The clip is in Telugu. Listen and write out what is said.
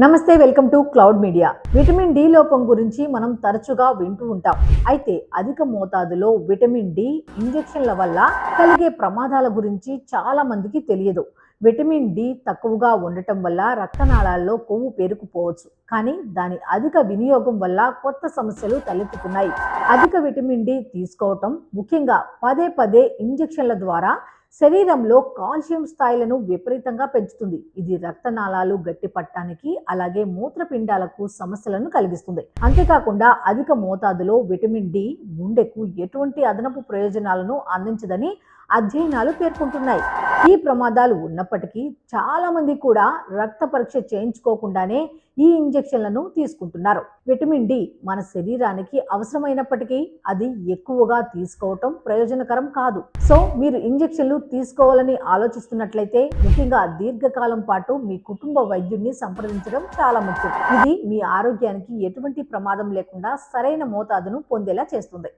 నమస్తే welcome to cloud media. Vitamin D లోపం గురించి మనం తరచుగా వింటూ ఉంటాం. అయితే అధిక మోతాదులో విటమిన్ డి ఇంజెక్షన్ల వల్ల కలిగే ప్రమాదాల గురించి చాలా మందికి తెలియదు. విటమిన్ డి తక్కువగా ఉండటం వల్ల రక్తనాళాల్లో కొవ్వు పేరుకుపోవచ్చు. కానీ దాని అధిక వినియోగం వల్ల కొత్త సమస్యలు తలెత్తుతున్నాయి. అధిక విటమిన్ డి తీసుకోవటం ముఖ్యంగా పదే పదే ఇంజెక్షన్ల ద్వారా శరీరంలో కాల్షియం స్థాయిలను విపరీతంగా పెంచుతుంది. ఇది రక్తనాళాలు గట్టిపట్టడానికి అలాగే మూత్రపిండాలకు సమస్యలను కలిగిస్తుంది. అంతేకాకుండా అధిక మోతాదులో విటమిన్ డి గుండెకు ఎటువంటి అదనపు ప్రయోజనాలను అందించదని అధ్యయనాలు పేర్కొంటున్నాయి. ఈ ప్రమాదాలు ఉన్నప్పటికీ చాలామంది కూడా రక్త పరీక్ష చేయించుకోకుండానే ఈ ఇంజెక్షన్లను తీసుకుంటున్నారు. విటమిన్ డి మన శరీరానికి అవసరమైనప్పటికీ అది ఎక్కువగా తీసుకోవటం ప్రయోజనకరం కాదు. సో మీరు ఇంజెక్షన్లు తీసుకోవాలని ఆలోచిస్తున్నట్లయితే ముఖ్యంగా దీర్ఘకాలం పాటు మీ కుటుంబ వైద్యుడిని సంప్రదించడం చాలా ముఖ్యం. ఇది మీ ఆరోగ్యానికి ఎటువంటి ప్రమాదం లేకుండా సరైన మోతాదును పొందేలా చేస్తుంది.